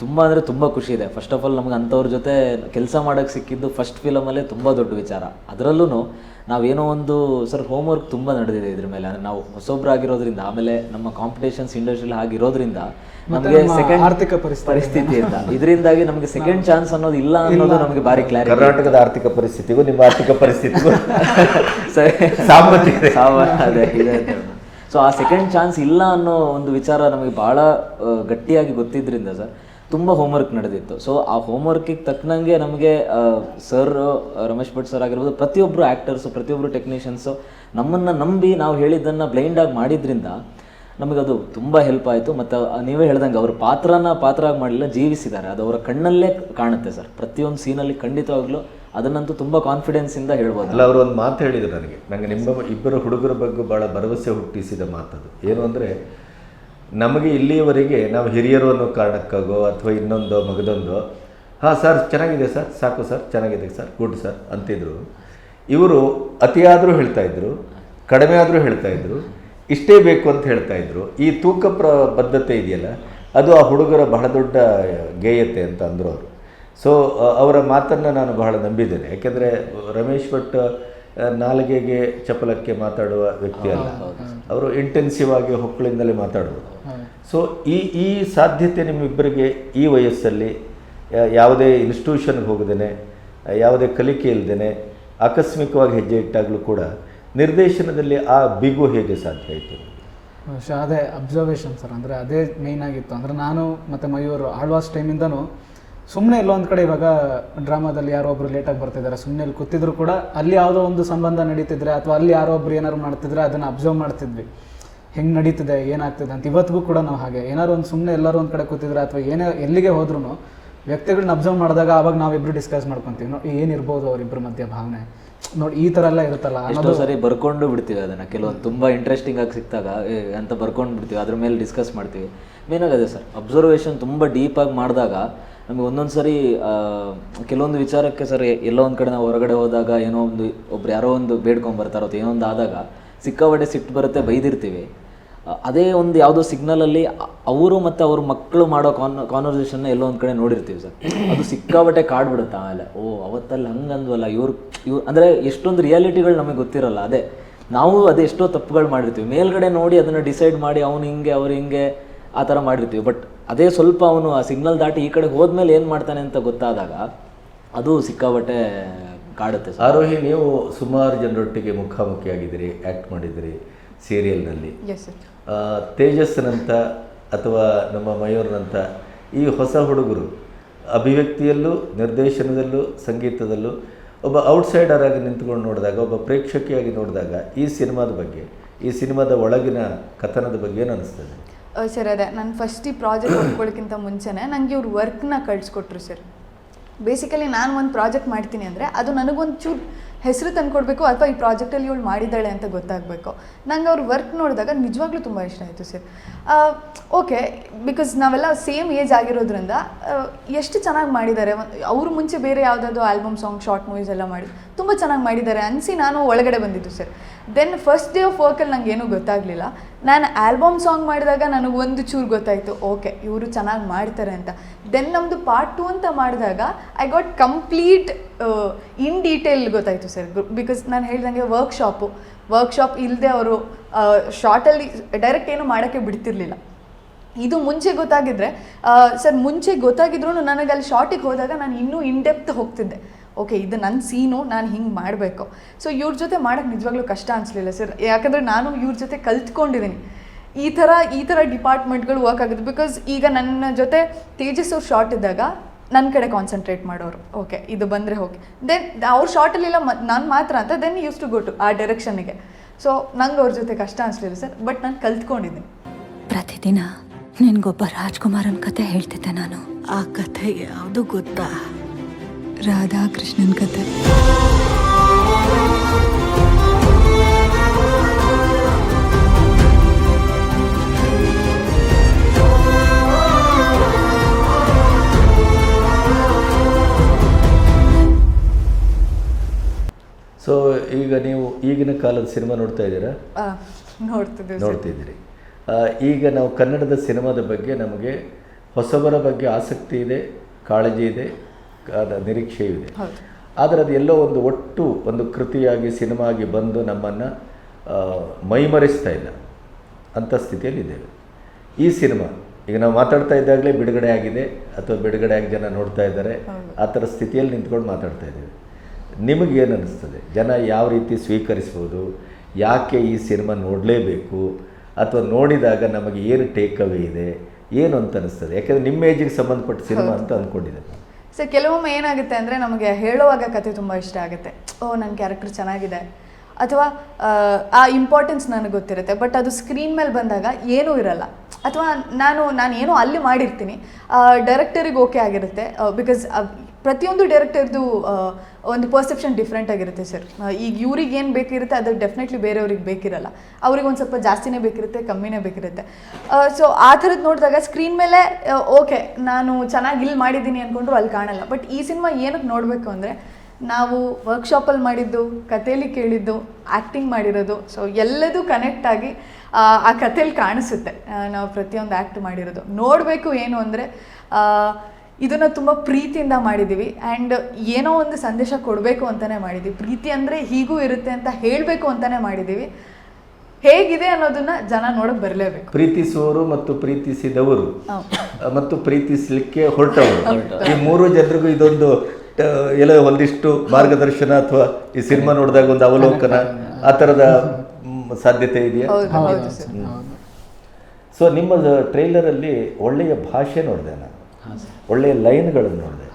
S1: ತುಂಬ ಅಂದರೆ ತುಂಬ ಖುಷಿ ಇದೆ. ಫಸ್ಟ್ ಆಫ್ ಆಲ್ ನಮ್ಗೆ ಅಂಥವ್ರ ಜೊತೆ ಕೆಲಸ ಮಾಡೋಕ್ಕೆ ಸಿಕ್ಕಿದ್ದು ಫಸ್ಟ್ ಫಿಲಮಲ್ಲೇ ತುಂಬ ದೊಡ್ಡ ವಿಚಾರ. ಅದರಲ್ಲೂ ನಾವೇನೋ ಒಂದು ಸರ್ ಹೋಮ್ವರ್ಕ್ ತುಂಬ ನಡೆದಿದೆ ಇದ್ರ ಮೇಲೆ. ಅಂದರೆ ನಾವು ಹೊಸೊಬ್ರಾಗಿರೋದ್ರಿಂದ ಆಮೇಲೆ ನಮ್ಮ ಕಾಂಪಿಟೇಷನ್ಸ್ ಇಂಡಸ್ಟ್ರಿಯಲ್ಲಿ ಆಗಿರೋದ್ರಿಂದ ನಮಗೆ ಸೆಕೆಂಡ್
S4: ಆರ್ಥಿಕ ಪರಿಸ್ಥಿತಿ.
S1: ಪರಿಸ್ಥಿತಿಯಿಂದ ಇದರಿಂದಾಗಿ ನಮಗೆ ಸೆಕೆಂಡ್ ಚಾನ್ಸ್ ಅನ್ನೋದು ಇಲ್ಲ ಅನ್ನೋದು ನಮಗೆ ಭಾರಿ ಕ್ಲಾರಿಟಿ
S3: ಕರ್ನಾಟಕದ ಆರ್ಥಿಕ ಪರಿಸ್ಥಿತಿಗೂ ನಿಮ್ಮ ಆರ್ಥಿಕ ಪರಿಸ್ಥಿತಿಗೂ
S1: ಅದೇ ಇದೆ ಸೊ ಆ ಸೆಕೆಂಡ್ ಚಾನ್ಸ್ ಇಲ್ಲ ಅನ್ನೋ ಒಂದು ವಿಚಾರ ನಮಗೆ ಭಾಳ ಗಟ್ಟಿಯಾಗಿ ಗೊತ್ತಿದ್ರಿಂದ ಸರ್ ತುಂಬ ಹೋಮ್ವರ್ಕ್ ನಡೆದಿತ್ತು. ಸೊ ಆ ಹೋಮ್ವರ್ಕಿಗೆ ತಕ್ಕನಂಗೆ ನಮಗೆ ಸರ್ ರಮೇಶ್ ಭಟ್ ಸರ್ ಆಗಿರ್ಬೋದು ಪ್ರತಿಯೊಬ್ಬರು ಆ್ಯಕ್ಟರ್ಸು ಪ್ರತಿಯೊಬ್ಬರು ಟೆಕ್ನಿಷಿಯನ್ಸು ನಮ್ಮನ್ನು ನಂಬಿ ನಾವು ಹೇಳಿದ್ದನ್ನು ಬ್ಲೈಂಡಾಗಿ ಮಾಡಿದ್ರಿಂದ ನಮಗದು ತುಂಬ ಹೆಲ್ಪ್ ಆಯಿತು. ಮತ್ತು ನೀವೇ ಹೇಳ್ದಂಗೆ ಅವ್ರ ಪಾತ್ರನ ಪಾತ್ರ ಆಗಿ ಮಾಡಲಿಲ್ಲ, ಜೀವಿಸಿದ್ದಾರೆ. ಅದು ಅವರ ಕಣ್ಣಲ್ಲೇ ಕಾಣುತ್ತೆ ಸರ್ ಪ್ರತಿಯೊಂದು ಸೀನಲ್ಲಿ ಖಂಡಿತವಾಗ್ಲೂ ಅದನ್ನಂತೂ ತುಂಬ ಕಾನ್ಫಿಡೆನ್ಸಿಂದ ಹೇಳ್ಬೋದು.
S3: ಅಲ್ಲ, ಅವರು ಒಂದು ಮಾತು ಹೇಳಿದರು ನನಗೆ. ನನಗೆ ನಿಮ್ಮ ಇಬ್ಬರು ಹುಡುಗರ ಬಗ್ಗೆ ಭಾಳ ಭರವಸೆ ಹುಟ್ಟಿಸಿದ ಮಾತದು. ಏನು ಅಂದರೆ ನಮಗೆ ಇಲ್ಲಿಯವರೆಗೆ ನಾವು ಹಿರಿಯರು ಅನ್ನೋ ಕಾರಣಕ್ಕಾಗೋ ಅಥವಾ ಇನ್ನೊಂದು ಮಗದೊಂದು ಹಾಂ ಸರ್ ಚೆನ್ನಾಗಿದೆ ಸರ್ ಸಾಕು ಸರ್ ಚೆನ್ನಾಗಿದೆ ಸರ್ ಗುಡ್ ಸರ್ ಅಂತಿದ್ರು. ಇವರು ಅತಿಯಾದರೂ ಹೇಳ್ತಾ ಇದ್ರು ಕಡಿಮೆ ಆದರೂ ಹೇಳ್ತಾ ಇದ್ರು ಇಷ್ಟೇ ಬೇಕು ಅಂತ ಹೇಳ್ತಾ ಇದ್ರು. ಈ ತೂಕ ಪ್ರ ಬದ್ಧತೆ ಇದೆಯಲ್ಲ ಅದು ಆ ಹುಡುಗರ ಬಹಳ ದೊಡ್ಡ ಗೇಯತೆ ಅಂತ ಅಂದರು ಅವರು. ಸೊ ಅವರ ಮಾತನ್ನು ನಾನು ಬಹಳ ನಂಬಿದ್ದೇನೆ. ಯಾಕೆಂದರೆ ರಮೇಶ್ ಭಟ್ ನಾಲಿಗೆಗೆ ಚಪಲಕ್ಕೆ ಮಾತಾಡುವ ವ್ಯಕ್ತಿ ಅಲ್ಲ. ಅವರು ಇಂಟೆನ್ಸಿವ್ ಆಗಿ ಹೊಕ್ಕಳಿಂದಲೇ ಮಾತಾಡುವುದು ಸೊ ಈ ಈ ಸಾಧ್ಯತೆ ನಿಮ್ಮಿಬ್ಬರಿಗೆ ಈ ವಯಸ್ಸಲ್ಲಿ ಯಾವುದೇ ಇನ್ಸ್ಟಿಟ್ಯೂಷನ್ಗೆ ಹೋಗದೇನೆ ಯಾವುದೇ ಕಲಿಕೆ ಇಲ್ಲದೇನೆ ಆಕಸ್ಮಿಕವಾಗಿ ಹೆಜ್ಜೆ ಇಟ್ಟಾಗಲೂ ಕೂಡ ನಿರ್ದೇಶನದಲ್ಲಿ ಆ ಬಿಗು ಹೇಗೆ ಸಾಧ್ಯ ಆಯಿತು?
S4: ಅದೇ ಅಬ್ಸರ್ವೇಷನ್ ಸರ್ ಅಂದರೆ ಅದೇ ಮೇಯ್ನ್ ಆಗಿತ್ತು. ಅಂದರೆ ನಾನು ಮತ್ತು ಮಯೂರ್ ಆಳ್ವಾಸ್ ಟೈಮಿಂದನೂ ಸುಮ್ಮನೆ ಇಲ್ಲ ಒಂದು ಕಡೆ ಇವಾಗ ಡ್ರಾಮಾದಲ್ಲಿ ಯಾರೋ ಒಬ್ರು ಲೇಟಾಗಿ ಬರ್ತಿದ್ದಾರೆ ಸುಮ್ಮನೆ ಅಲ್ಲಿ ಕೂತಿದ್ರು ಕೂಡ ಅಲ್ಲಿ ಯಾವುದೋ ಒಂದು ಸಂಬಂಧ ನಡೀತಿದ್ರೆ ಅಥವಾ ಅಲ್ಲಿ ಯಾರೋ ಒಬ್ರು ಏನಾದ್ರು ಮಾಡ್ತಿದ್ರೆ ಅದನ್ನು ಅಬ್ಸರ್ವ್ ಮಾಡ್ತಿದ್ವಿ. ಹೆಂಗೆ ನಡೀತದೆ ಏನಾಗ್ತದೆ ಅಂತ ಇವತ್ತಿಗೂ ಕೂಡ ನಾವು ಹಾಗೆ. ಏನಾದ್ರು ಒಂದು ಸುಮ್ಮನೆ ಎಲ್ಲರೂ ಒಂದು ಕಡೆ ಕೂತಿದ್ರೆ ಅಥವಾ ಏನೇ ಎಲ್ಲಿಗೆ ಹೋದ್ರೂ ವ್ಯಕ್ತಿಗಳನ್ನ ಅಬ್ಸರ್ವ್ ಮಾಡಿದಾಗ ಅವಾಗ ನಾವಿಬ್ರು ಡಿಸ್ಕಸ್ ಮಾಡ್ಕೊತೀವಿ. ನೋಡಿ ಏನಿರ್ಬೋದು ಅವರಿಬ್ಬರ ಮಧ್ಯೆ ಭಾವನೆ. ನೋಡಿ ಈ ಥರ ಎಲ್ಲ ಇರುತ್ತಲ್ಲ
S1: ಎಷ್ಟೋ ಸರಿ ಬರ್ಕೊಂಡು ಬಿಡ್ತೀವಿ ಅದನ್ನ. ಕೆಲವೊಂದು ತುಂಬಾ ಇಂಟ್ರೆಸ್ಟಿಂಗ್ ಆಗಿ ಸಿಕ್ತಾಗ ಅಂತ ಬರ್ಕೊಂಡು ಬಿಡ್ತೀವಿ. ಅದ್ರ ಮೇಲೆ ಡಿಸ್ಕಸ್ ಮಾಡ್ತೀವಿ. ಮೇನ್ ಆಗದೆ ಸರ್ ಅಬ್ಸರ್ವೇಷನ್ ತುಂಬ ಡೀಪ್ ಆಗಿ ಮಾಡಿದಾಗ ನಮಗೆ ಒಂದೊಂದು ಸರಿ ಕೆಲವೊಂದು ವಿಚಾರಕ್ಕೆ ಸರ್ ಎಲ್ಲೋ ಒಂದು ಕಡೆ ನಾವು ಹೊರಗಡೆ ಹೋದಾಗ ಏನೋ ಒಂದು ಒಬ್ರು ಯಾರೋ ಒಂದು ಬೇಡ್ಕೊಂಡು ಬರ್ತಾರೋ ಏನೋ ಒಂದು ಆದಾಗ ಸಿಕ್ಕಾಪಟ್ಟೆ ಸಿಟ್ಟು ಬರುತ್ತೆ ಬೈದಿರ್ತೀವಿ. ಅದೇ ಒಂದು ಯಾವುದೋ ಸಿಗ್ನಲಲ್ಲಿ ಅವರು ಮತ್ತು ಅವ್ರ ಮಕ್ಕಳು ಮಾಡೋ ಕಾನ್ ಕಾನ್ವರ್ಸೇಷನ್ನ ಎಲ್ಲೋ ಒಂದು ಕಡೆ ನೋಡಿರ್ತೀವಿ ಸರ್. ಅದು ಸಿಕ್ಕಾಬಟ್ಟೆ ಕಾಡ್ಬಿಡುತ್ತೆ ಆಮೇಲೆ. ಓ ಅವತ್ತಲ್ಲಿ ಹಂಗೆ ಅಂದ್ವಲ್ಲ ಇವ್ರು ಇವ್ರು ಅಂದರೆ ಎಷ್ಟೊಂದು ರಿಯಾಲಿಟಿಗಳು ನಮಗೆ ಗೊತ್ತಿರಲ್ಲ ಅದೇ. ನಾವು ಅದೇ ಎಷ್ಟೋ ತಪ್ಪುಗಳು ಮಾಡಿರ್ತೀವಿ. ಮೇಲ್ಗಡೆ ನೋಡಿ ಅದನ್ನು ಡಿಸೈಡ್ ಮಾಡಿ ಅವನು ಹಿಂಗೆ ಅವ್ರು ಹಿಂಗೆ ಆ ಥರ ಮಾಡಿರ್ತೀವಿ. ಬಟ್ ಅದೇ ಸ್ವಲ್ಪ ಅವನು ಆ ಸಿಗ್ನಲ್ ದಾಟಿ ಈ ಕಡೆ ಹೋದ್ಮೇಲೆ ಏನು ಮಾಡ್ತಾನೆ ಅಂತ ಗೊತ್ತಾದಾಗ ಅದು ಸಿಕ್ಕಾಬಟ್ಟೆ ಕಾಡುತ್ತೆ ಸರ್.
S3: ಆರೋಹಿ ನೀವು ಸುಮಾರು ಜನರೊಟ್ಟಿಗೆ ಮುಖಾಮುಖಿಯಾಗಿದ್ದೀರಿ ಆ್ಯಕ್ಟ್ ಮಾಡಿದ್ದೀರಿ ಸೀರಿಯಲ್ನಲ್ಲಿ ತೇಜಸ್ನಂತ ಅಥವಾ ನಮ್ಮ ಮಯೂರ್ನಂಥ ಈ ಹೊಸ ಹುಡುಗರು ಅಭಿವ್ಯಕ್ತಿಯಲ್ಲೂ, ನಿರ್ದೇಶನದಲ್ಲೂ, ಸಂಗೀತದಲ್ಲೂ ಒಬ್ಬ ಔಟ್ಸೈಡರ್ ಆಗಿ ನಿಂತ್ಕೊಂಡು ನೋಡಿದಾಗ, ಒಬ್ಬ ಪ್ರೇಕ್ಷಕಿಯಾಗಿ ನೋಡಿದಾಗ ಈ ಸಿನಿಮಾದ ಬಗ್ಗೆ, ಈ ಸಿನಿಮಾದ ಒಳಗಿನ ಕಥನದ ಬಗ್ಗೆ ಏನು ಅನಿಸ್ತದೆ?
S2: ಸರ್ ಅದೇ, ನಾನು ಫಸ್ಟ್ ಈ ಪ್ರಾಜೆಕ್ಟ್ ಹೊಡ್ಕೊಳ್ಳೋಕ್ಕಿಂತ ಮುಂಚೆನೇ ನನಗೆ ಇವ್ರ ವರ್ಕ್ನ ಕಳಿಸ್ಕೊಟ್ರು ಸರ್. ಬೇಸಿಕಲಿ ನಾನು ಒಂದು ಪ್ರಾಜೆಕ್ಟ್ ಮಾಡ್ತೀನಿ ಅಂದರೆ ಅದು ನನಗೊಂದು ಚೂರು ಹೆಸರು ತಂದುಕೊಡ್ಬೇಕು ಅಥವಾ ಈ ಪ್ರಾಜೆಕ್ಟಲ್ಲಿ ಇವಳು ಮಾಡಿದ್ದಾಳೆ ಅಂತ ಗೊತ್ತಾಗಬೇಕು. ನಂಗೆ ಅವ್ರ ವರ್ಕ್ ನೋಡಿದಾಗ ನಿಜವಾಗ್ಲೂ ತುಂಬ ಇಷ್ಟ ಆಯಿತು ಸರ್. ಓಕೆ ಬಿಕಾಸ್ ನಾವೆಲ್ಲ ಸೇಮ್ ಏಜ್ ಆಗಿರೋದ್ರಿಂದ ಎಷ್ಟು ಚೆನ್ನಾಗಿ ಮಾಡಿದ್ದಾರೆ. ಅವ್ರ ಮುಂಚೆ ಬೇರೆ ಯಾವುದಾದ್ರು ಆಲ್ಬಮ್ ಸಾಂಗ್ ಶಾರ್ಟ್ ಮೂವೀಸ್ ಎಲ್ಲ ಮಾಡಿ, ತುಂಬ ಚೆನ್ನಾಗಿ ಮಾಡಿದ್ದಾರೆ ಅನಿಸಿ ನಾನು ಒಳಗಡೆ ಬಂದಿದ್ದು sir. Then first day of ವರ್ಕಲ್ಲಿ ನಂಗೆ ಏನೂ ಗೊತ್ತಾಗಲಿಲ್ಲ. ನಾನು ಆಲ್ಬಮ್ ಸಾಂಗ್ ಮಾಡಿದಾಗ ನನಗೆ ಒಂದು ಚೂರು ಗೊತ್ತಾಯಿತು ಓಕೆ ಇವರು ಚೆನ್ನಾಗಿ ಮಾಡ್ತಾರೆ ಅಂತ. ದೆನ್ ನಮ್ಮದು ಪಾರ್ಟ್ ಟು ಅಂತ ಮಾಡಿದಾಗ I got complete in detail ಗೊತ್ತಾಯಿತು ಸರ್ ಬಿಕಾಸ್ ನಾನು ಹೇಳಿದಂಗೆ ವರ್ಕ್ಶಾಪು ವರ್ಕ್ಶಾಪ್ ಇಲ್ಲದೆ ಅವರು ಶಾರ್ಟಲ್ಲಿ ಡೈರೆಕ್ಟ್ ಏನು ಮಾಡೋಕ್ಕೆ ಬಿಡ್ತಿರ್ಲಿಲ್ಲ. ಇದು ಮುಂಚೆ ಗೊತ್ತಾಗಿದ್ರೆ ಸರ್ ಮುಂಚೆ ಗೊತ್ತಾಗಿದ್ರು ನನಗೆ ಅಲ್ಲಿ ಶಾರ್ಟಿಗೆ ಹೋದಾಗ ನಾನು ಇನ್ನೂ ಇನ್ ಡೆಪ್ತ್ ಹೋಗ್ತಿದ್ದೆ. ಓಕೆ ಇದು ನನ್ನ ಸೀನು, ನಾನು ಹಿಂಗೆ ಮಾಡಬೇಕು. ಸೊ ಇವ್ರ ಜೊತೆ ಮಾಡೋಕ್ಕೆ ನಿಜವಾಗ್ಲೂ ಕಷ್ಟ ಅನಿಸ್ಲಿಲ್ಲ ಸರ್ ಯಾಕಂದರೆ ನಾನು ಇವ್ರ ಜೊತೆ ಕಲ್ತ್ಕೊಂಡಿದ್ದೀನಿ ಈ ಥರ ಈ ಥರ ಡಿಪಾರ್ಟ್ಮೆಂಟ್ಗಳು ವರ್ಕ್ ಆಗುತ್ತೆ ಬಿಕಾಸ್ ಈಗ ನನ್ನ ಜೊತೆ ತೇಜಸ್ ಅವ್ರು ಶಾರ್ಟ್ ಇದ್ದಾಗ ನನ್ನ ಕಡೆ ಕಾನ್ಸಂಟ್ರೇಟ್ ಮಾಡೋರು. ಓಕೆ ಇದು ಬಂದರೆ ಹೋಗಿ ದೆನ್ ಅವ್ರ ಶಾರ್ಟಲ್ಲಿಲ್ಲ ಮ, ನಾನು ಮಾತ್ರ ಅಂತ then use to go to ಆ ಡೈರೆಕ್ಷನ್ಗೆ ಸೊ ನಂಗೆ ಅವ್ರ ಜೊತೆ ಕಷ್ಟ ಅನಿಸ್ಲಿಲ್ಲ ಸರ್ ಬಟ್ ನಾನು ಕಲ್ತ್ಕೊಂಡಿದ್ದೀನಿ
S8: ಪ್ರತಿದಿನ ನಿನ್ಗೊಬ್ಬ ರಾಜ್ಕುಮಾರನ್ ಕತೆ ಹೇಳ್ತಿದ್ದೆ ನಾನು.
S7: ಆ ಕಥೆ ಯಾವುದು ಗೊತ್ತಾ?
S8: ರಾಧಾಕೃಷ್ಣನ್ ಕತೆ.
S3: ಸೊ ಈಗ ನೀವು ಈಗಿನ ಕಾಲದ ಸಿನಿಮಾ ನೋಡ್ತಾ ಇದ್ದೀರಾ?
S2: ಆ, ನೋಡ್ತಿದ್ದೀವಿ
S3: ನೋಡ್ತಿದ್ದೀರಿ. ಈಗ ನಾವು ಕನ್ನಡದ ಸಿನಿಮಾದ ಬಗ್ಗೆ ನಮಗೆ ಹೊಸಬರ ಬಗ್ಗೆ ಆಸಕ್ತಿ ಇದೆ ಕಾಳಜಿ ಇದೆ. ಅದ ನಿರೀಕ್ಷೆಯೂ ಇದೆ. ಆದರೆ ಅದು ಎಲ್ಲೋ ಒಂದು ಒಟ್ಟು ಒಂದು ಕೃತಿಯಾಗಿ ಸಿನಿಮಾಗಿ ಬಂದು ನಮ್ಮನ್ನು ಮೈಮರೆಸ್ತಾ ಇಲ್ಲ. ಅಂಥ ಸ್ಥಿತಿಯಲ್ಲಿ ಇದ್ದೇವೆ. ಈ ಸಿನಿಮಾ ಈಗ ನಾವು ಮಾತಾಡ್ತಾ ಇದ್ದಾಗಲೇ ಬಿಡುಗಡೆ ಆಗಿದೆ ಅಥವಾ ಬಿಡುಗಡೆ ಆಗಿ ಜನ ನೋಡ್ತಾ ಇದ್ದಾರೆ ಆ ಥರ ಸ್ಥಿತಿಯಲ್ಲಿ ನಿಂತ್ಕೊಂಡು ಮಾತಾಡ್ತಾ ಇದ್ದೇವೆ. ನಿಮಗೇನು ಅನ್ನಿಸ್ತದೆ ಜನ ಯಾವ ರೀತಿ ಸ್ವೀಕರಿಸ್ಬೋದು? ಯಾಕೆ ಈ ಸಿನಿಮಾ ನೋಡಲೇಬೇಕು? ಅಥವಾ ನೋಡಿದಾಗ ನಮಗೆ ಏನು ಟೇಕ್ ಅವೇ ಇದೆ? ಏನು ಅಂತ ಅನಿಸ್ತದೆ? ಯಾಕೆಂದರೆ ನಿಮ್ಮ ಏಜಿಗೆ ಸಂಬಂಧಪಟ್ಟ ಸಿನಿಮಾ ಅಂತ ಅಂದ್ಕೊಂಡಿದ್ದೇನೆ
S2: ಸರ್ ಕೆಲವೊಮ್ಮೆ ಏನಾಗುತ್ತೆ ಅಂದರೆ ನಮಗೆ ಹೇಳುವಾಗ ಕತೆ ತುಂಬ ಇಷ್ಟ ಆಗುತ್ತೆ. ಓ ನನ್ನ ಕ್ಯಾರೆಕ್ಟರ್ ಚೆನ್ನಾಗಿದೆ. ಅಥವಾ, ಆ ಇಂಪಾರ್ಟೆನ್ಸ್ ನನಗೆ ಗೊತ್ತಿರುತ್ತೆ. ಬಟ್ ಅದು ಸ್ಕ್ರೀನ್ ಮೇಲೆ ಬಂದಾಗ ಏನೂ ಇರಲ್ಲ. ಅಥವಾ ನಾನು ನಾನು ಏನೋ ಅಲ್ಲಿ ಮಾಡಿರ್ತೀನಿ. ಡೈರೆಕ್ಟರಿಗೆ ಓಕೆ ಆಗಿರುತ್ತೆ. ಬಿಕಾಸ್ ಪ್ರತಿಯೊಂದು ಡೈರೆಕ್ಟರ್ದು ಒಂದು ಪರ್ಸೆಪ್ಷನ್ ಡಿಫ್ರೆಂಟ್ ಆಗಿರುತ್ತೆ ಸರ್ ಈಗ ಇವ್ರಿಗೆ ಏನು ಬೇಕಿರುತ್ತೆ ಅದು ಡೆಫಿನೆಟ್ಲಿ ಬೇರೆಯವ್ರಿಗೆ ಬೇಕಿರಲ್ಲ. ಅವ್ರಿಗೆ ಒಂದು ಸ್ವಲ್ಪ ಜಾಸ್ತಿನೇ ಬೇಕಿರುತ್ತೆ ಕಮ್ಮಿನೇ ಬೇಕಿರುತ್ತೆ. ಸೊ ಆ ಥರದ್ದು ನೋಡಿದಾಗ ಸ್ಕ್ರೀನ್ ಮೇಲೆ ಓಕೆ ನಾನು ಚೆನ್ನಾಗಿ ಇಲ್ಲಿ ಮಾಡಿದ್ದೀನಿ ಅಂದ್ಕೊಂಡ್ರು ಅಲ್ಲಿ ಕಾಣಲ್ಲ. ಬಟ್ ಈ ಸಿನಿಮಾ ಏನಕ್ಕೆ ನೋಡಬೇಕು ಅಂದರೆ ನಾವು ವರ್ಕ್ಶಾಪಲ್ಲಿ ಮಾಡಿದ್ದು ಕಥೆಯಲ್ಲಿ ಕೇಳಿದ್ದು ಆ್ಯಕ್ಟಿಂಗ್ ಮಾಡಿರೋದು ಸೊ ಎಲ್ಲದೂ ಕನೆಕ್ಟ್ ಆಗಿ ಆ, ಕಥೇಲಿ ಕಾಣಿಸುತ್ತೆ. ನಾವು ಪ್ರತಿಯೊಂದು ಆ್ಯಕ್ಟ್ ಮಾಡಿರೋದು. ನೋಡಬೇಕು ಏನು ಅಂದರೆ ಇದನ್ನು ತುಂಬ ಪ್ರೀತಿಯಿಂದ ಮಾಡಿದ್ದೀವಿ ಆ್ಯಂಡ್ ಏನೋ ಒಂದು ಸಂದೇಶ ಕೊಡಬೇಕು ಅಂತಲೇ ಮಾಡಿದ್ದೀವಿ ಪ್ರೀತಿ ಅಂದರೆ ಹೀಗೂ ಇರುತ್ತೆ ಅಂತ ಹೇಳಬೇಕು ಅಂತಲೇ ಮಾಡಿದ್ದೀವಿ ಹೇಗಿದೆ ಅನ್ನೋದನ್ನ ಜನ ನೋಡಕ್ಕೆ ಬರಲೇಬೇಕು.
S3: ಪ್ರೀತಿಸುವವರು ಮತ್ತು ಪ್ರೀತಿಸಿದವರು. ಮತ್ತು ಪ್ರೀತಿಸಲಿಕ್ಕೆ ಹೊರಟವರು. ಈ ಮೂರು ಜನರಿಗೂ ಇದೊಂದು ಎಲ್ಲ ಒಂದಿಷ್ಟು ಮಾರ್ಗದರ್ಶನ ಅಥವಾ ಈ ಸಿನಿಮಾ ನೋಡಿದಾಗ ಒಂದು ಅವಲೋಕನ ಆ ಥರದ ಸಾಧ್ಯತೆ ಇದೆಯಾ?
S2: ಹೌದು ಹೌದು ಸರ್
S3: ಸೊ ನಿಮ್ಮ ಟ್ರೈಲರಲ್ಲಿ ಒಳ್ಳೆಯ ಭಾಷೆ ನೋಡಿದೆ ನಾನು. ಒಳ್ಳೆಯ ಲೈನ್ಗಳನ್ನು ನೋಡಿದೆ.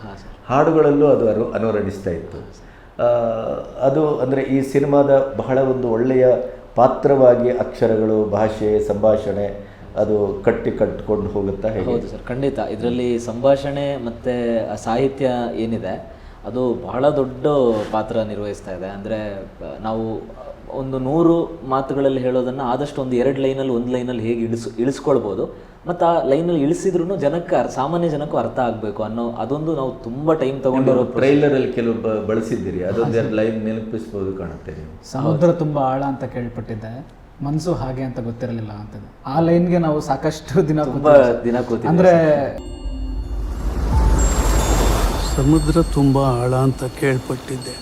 S3: ಹಾಡುಗಳಲ್ಲೂ ಅದು ಅನು ಅನುರಣಿಸ್ತಾ ಇತ್ತು. ಅದು ಅಂದರೆ ಈ ಸಿನಿಮಾದ ಬಹಳ ಒಂದು ಒಳ್ಳೆಯ ಪಾತ್ರವಾಗಿ ಅಕ್ಷರಗಳು ಭಾಷೆ ಸಂಭಾಷಣೆ ಅದು ಕಟ್ಟಿ ಕಟ್ಕೊಂಡು ಹೋಗುತ್ತಾ ಹೇಗೆ?
S1: ಹೌದು ಸರ್ ಖಂಡಿತ. ಇದರಲ್ಲಿ ಸಂಭಾಷಣೆ ಮತ್ತು ಸಾಹಿತ್ಯ ಏನಿದೆ ಅದು ಬಹಳ ದೊಡ್ಡ ಪಾತ್ರ ನಿರ್ವಹಿಸ್ತಾ ಇದೆ. ಅಂದರೆ ನಾವು ಒಂದು ನೂರು ಮಾತುಗಳಲ್ಲಿ ಹೇಳೋದನ್ನು ಆದಷ್ಟು ಒಂದು ಎರಡು ಲೈನಲ್ಲಿ ಒಂದು ಲೈನಲ್ಲಿ ಹೇಗೆ ಇಳಿಸ್ ಇಳಿಸ್ಕೊಳ್ಬೋದು. ಮತ್ತು ಆ ಲೈನಲ್ಲಿ ಇಳಿಸಿದ್ರು ಜನಕ್ಕೆ ಸಾಮಾನ್ಯ ಜನಕ್ಕೂ ಅರ್ಥ ಆಗಬೇಕು ಅನ್ನೋ ಅದೊಂದು ನಾವು ತುಂಬ ಟೈಮ್ ತಗೊಂಡಿರೋ
S3: ಟ್ರೈಲರಲ್ಲಿ ಕೆಲವು ಬಳಸಿದ್ದೀರಿ. ಬಳಸಿದ್ದೀರಿ ಅದೊಂದೆರಡು ಲೈನ್ ನೆನಪಿಸ್ಬೋದು ಕಾಣುತ್ತೆ ನೀವು.
S4: ಸಮುದ್ರ ತುಂಬ ಆಳ ಅಂತ ಕೇಳ್ಪಟ್ಟಿದ್ದೆ. ಮನಸ್ಸು ಹಾಗೆ ಅಂತ ಗೊತ್ತಿರಲಿಲ್ಲ ಅಂತ ಆ ಲೈನ್ಗೆ ನಾವು ಸಾಕಷ್ಟು ದಿನ.
S1: ದಿನ
S4: ಅಂದ್ರೆ
S5: ಸಮುದ್ರ ತುಂಬ ಆಳ ಅಂತ ಕೇಳ್ಪಟ್ಟಿದ್ದೆ.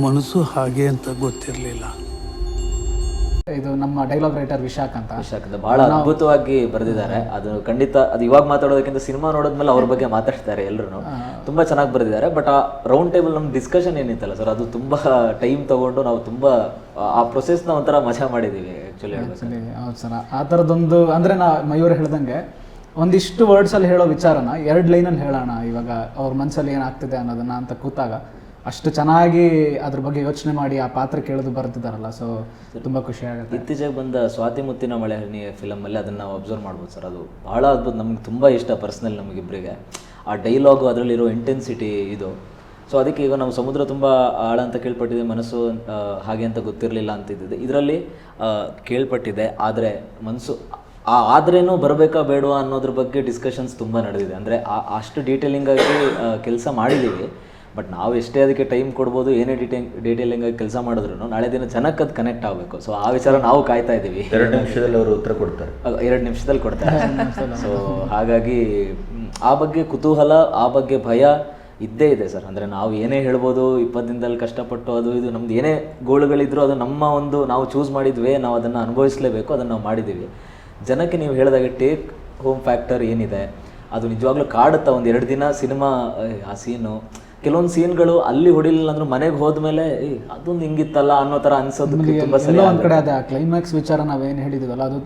S5: ಮನಸ್ಸು ಹಾಗೆ ಅಂತ ಗೊತ್ತಿರಲಿಲ್ಲ.
S4: ಇದು ನಮ್ಮ ಡೈಲಾಗ್ ರೈಟರ್ ವಿಶಾಖ್ ಅಂತ.
S1: ವಿಶಾಖದ ಬಹಳ ಅದ್ಭುತವಾಗಿ ಬರೆದಿದ್ದಾರೆ. ಅದು ಖಂಡಿತ ಅದು ಇವಾಗ ಮಾತಾಡೋದಕ್ಕಿಂತ ಸಿನಿಮಾ ನೋಡಿದ್ಮೇಲೆ ಅವ್ರ ಬಗ್ಗೆ ಮಾತಾಡ್ತಾರೆ ಎಲ್ಲರೂ ತುಂಬಾ ಚೆನ್ನಾಗಿ ಬರೆದಿದ್ದಾರೆ ಬಟ್ ಆ ರೌಂಡ್ ಟೇಬಲ್ ನಮ್ಮ ಡಿಸ್ಕಷನ್ ಏನಿತ್ತಲ್ಲ ಸರ್ ಅದು ತುಂಬಾ ಟೈಮ್ ತಗೊಂಡು ನಾವು ತುಂಬಾ ಆ- ಪ್ರೊಸೆಸ್ನ ಒಂಥರ ಮಜಾ ಆ್ಯಕ್ಚುಲಿ ಹೇಳ್ಬೇಕು
S4: ಆಕ್ಚುಲಿ ಹೌದು ಸರ್ ಆ ಥರದೊಂದು ಅಂದರೆ ನಾ ಮಯೂರ್ ಹೇಳ್ದಂಗೆ ಒಂದಿಷ್ಟು ವರ್ಡ್ಸಲ್ಲಿ ಹೇಳೋ ವಿಚಾರನ, ಎರಡು ಲೈನಲ್ಲಿ ಹೇಳೋಣ. ಇವಾಗ ಅವ್ರ ಮನಸ್ಸಲ್ಲಿ ಏನಾಗ್ತಿದೆ ಅನ್ನೋದನ್ನ ಅಂತ ಕೂತಾಗ, ಅಷ್ಟು ಚೆನ್ನಾಗಿ ಅದ್ರ ಬಗ್ಗೆ ಯೋಚನೆ ಮಾಡಿ ಆ ಪಾತ್ರ ಕೇಳೋದು ಬರ್ತಿದ್ದಾರಲ್ಲ ಸೊ ತುಂಬ ಖುಷಿ ಆಗುತ್ತೆ.
S1: ಇತ್ತೀಚೆಗೆ ಬಂದ ಸ್ವಾತಿ ಮುತ್ತಿನ ಮಳೆ ಹನಿ ಫಿಲಮಲ್ಲಿ ಅದನ್ನು ನಾವು ಅಬ್ಸರ್ವ್ ಮಾಡ್ಬೋದು ಸರ್ ಅದು ಭಾಳ ಅದ್ಭುತ, ನಮ್ಗೆ ತುಂಬ ಇಷ್ಟ ಪರ್ಸ್ನಲ್ ನಮಗಿಬ್ಬರಿಗೆ ಆ ಡೈಲಾಗು ಅದರಲ್ಲಿರೋ ಇಂಟೆನ್ಸಿಟಿ ಇದು. ಸೊ ಅದಕ್ಕೆ ಈಗ ನಾವು ಸಮುದ್ರ ತುಂಬ ಆಳ ಅಂತ ಕೇಳ್ಪಟ್ಟಿದೆ ಮನಸ್ಸು ಹಾಗೆ ಅಂತ ಗೊತ್ತಿರಲಿಲ್ಲ ಅಂತಿದ್ದಿದೆ ಇದರಲ್ಲಿ ಕೇಳ್ಪಟ್ಟಿದೆ, ಆದರೆ ಮನಸ್ಸು ಆ ಆದ್ರೇನು ಬರಬೇಕಾ ಬೇಡವಾ ಅನ್ನೋದ್ರ ಬಗ್ಗೆ ಡಿಸ್ಕಷನ್ಸ್ ತುಂಬ ನಡೆದಿದೆ. ಅಂದರೆ ಅಷ್ಟು ಡೀಟೇಲಿಂಗ್ ಆಗಿ ಕೆಲಸ ಮಾಡಿದ್ದೀವಿ ಬಟ್ ನಾವು ಎಷ್ಟೇ ಅದಕ್ಕೆ ಟೈಮ್ ಕೊಡ್ಬೋದು ಏನೇ ಡೀಟೇಲ್ ಡೀಟೇಲಿಂಗ್ ಆಗಿ ಕೆಲಸ ಮಾಡಿದ್ರು ನಾಳೆ ದಿನ ಜನಕ್ಕೆ ಅದು ಕನೆಕ್ಟ್ ಆಗಬೇಕು. ಸೊ ಆ ವಿಚಾರ ನಾವು ಕಾಯ್ತಾ ಇದ್ದೀವಿ.
S3: ಎರಡು ನಿಮಿಷದಲ್ಲಿ ಅವರು ಉತ್ತರ ಕೊಡ್ತಾರೆ.
S1: ಎರಡು ನಿಮಿಷದಲ್ಲಿ ಕೊಡ್ತಾರೆ. ಸೊ ಹಾಗಾಗಿ ಆ ಬಗ್ಗೆ ಕುತೂಹಲ ಆ ಬಗ್ಗೆ ಭಯ ಇದ್ದೇ ಇದೆ ಸರ್. ಅಂದರೆ ನಾವು ಏನೇ ಹೇಳ್ಬೋದು ಇಪ್ಪತ್ತು ದಿನದಲ್ಲಿ ಕಷ್ಟಪಟ್ಟು ಅದು ಇದು ನಮ್ದು ಏನೇ ಗೋಳುಗಳಿದ್ರು ಅದು ನಮ್ಮ ಒಂದು ನಾವು ಚೂಸ್ ಮಾಡಿದ್ವಿ ನಾವು ಅದನ್ನು ಅನುಭವಿಸಲೇಬೇಕು ಅದನ್ನು ನಾವು ಮಾಡಿದ್ದೀವಿ. ಜನಕ್ಕೆ ನೀವು ಹೇಳಿದಾಗ ಟೇಕ್ ಹೋಮ್ ಫ್ಯಾಕ್ಟರ್ ಏನಿದೆ? ಅದು ನಿಜವಾಗ್ಲೂ ಕಾಡುತ್ತಾ ಒಂದು ಎರಡು ದಿನ ಸಿನಿಮಾ ಆ ಸೀನು ಕೆಲವೊಂದು ಸೀನ್ಗಳು ಅಲ್ಲಿ ಹೊಡಿಲಿಲ್ಲ ಅಂದ್ರೆ ಮನೆಗೆ ಹೋದ್ಮೇಲೆ ಅದೊಂದು ಹಿಂಗಿತ್ತಲ್ಲ ಅನ್ನೋ ಥರ ಅನ್ಸೋದು ತುಂಬ ಸರಿ
S4: ಎಲ್ಲೋ ಒಂದ್ ಕಡೆ ಅದೇ ಆ ಕ್ಲೈಮ್ಯಾಕ್ಸ್ ವಿಚಾರ ನಾವೇನು ಹೇಳಿದೀವಲ್ಲ ಅದು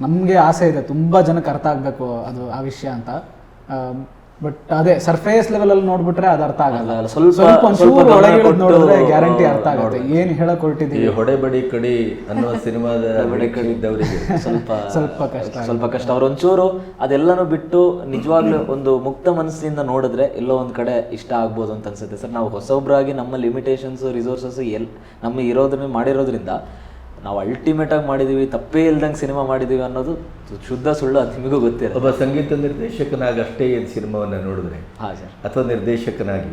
S4: ನಮಗೆ ಆಸೆ ಇದೆ. ತುಂಬಾ ಜನಕ್ಕೆ ಅರ್ಥ ಆಗಬೇಕು ಅದು ಆ ವಿಷಯ ಅಂತ. ಬಟ್ ಅದೇ ಸರ್ಫೇಸ್ ಲೆವೆಲ್ ಅಲ್ಲಿ ನೋಡ್ಬಿಟ್ರೆ ಅದು ಅರ್ಥ ಆಗಲ್ಲ.
S1: ಸ್ವಲ್ಪ-
S4: ಸ್ವಲ್ಪ ನೋಡಿದ್ರೆ ಗ್ಯಾರಂಟಿ ಅರ್ಥ ಆಗುತ್ತೆ. ಏನು ಹೇಳಕ್
S3: ಹೊರಟಿದ್ದೀವಿ
S4: ಹೊರಟಿದೀವಿ
S3: ಹೊಡೆಬಡಿ ಕಡಿ ಅನ್ನೋ ಸಿನಿಮಾದ ಇದ್ದವರಿಗೆ
S1: ಸ್ವಲ್ಪ
S4: ಸ್ವಲ್ಪ ಕಷ್ಟ
S1: ಸ್ವಲ್ಪ ಕಷ್ಟ. ಅವ್ರು ಒಂಚೂರು ಅದೆಲ್ಲನೂ ಬಿಟ್ಟು ನಿಜವಾಗ್ಲೂ ಒಂದು ಮುಕ್ತ ಮನಸ್ಸಿನಿಂದ ನೋಡಿದ್ರೆ ಎಲ್ಲೋ ಒಂದ್ ಕಡೆ ಇಷ್ಟ ಆಗ್ಬೋದು ಅಂತ ಅನ್ಸುತ್ತೆ. ಸರ್ ನಾವು ಹೊಸೊಬ್ರಾಗಿ ನಮ್ಮ ಲಿಮಿಟೇಷನ್ಸ್ ರಿಸೋರ್ಸಸ್ ಎಲ್ ನಮ್ಮ ಇರೋದ್ರಿಂದ ಮಾಡಿರೋದ್ರಿಂದ ನಾವು ಅಲ್ಟಿಮೇಟ್ ಆಗಿ ಮಾಡಿದೀವಿ ತಪ್ಪೇ ಇಲ್ದಂಗೆ ಸಿನಿಮಾ ಮಾಡಿದೀವಿ ಅನ್ನೋದು ಶುದ್ಧ ಸುಳ್ಳು ಅದು ನಿಮಗೂ ಗೊತ್ತಿಲ್ಲ
S3: ಒಬ್ಬ ಸಂಗೀತ ನಿರ್ದೇಶಕನಾಗಿ ಅಷ್ಟೇ ಈ ಸಿನಿಮಾವನ್ನು ನೋಡಿದ್ರೆ
S1: ಹಾ ಸರ್.
S3: ಅಥವಾ ನಿರ್ದೇಶಕನಾಗಿ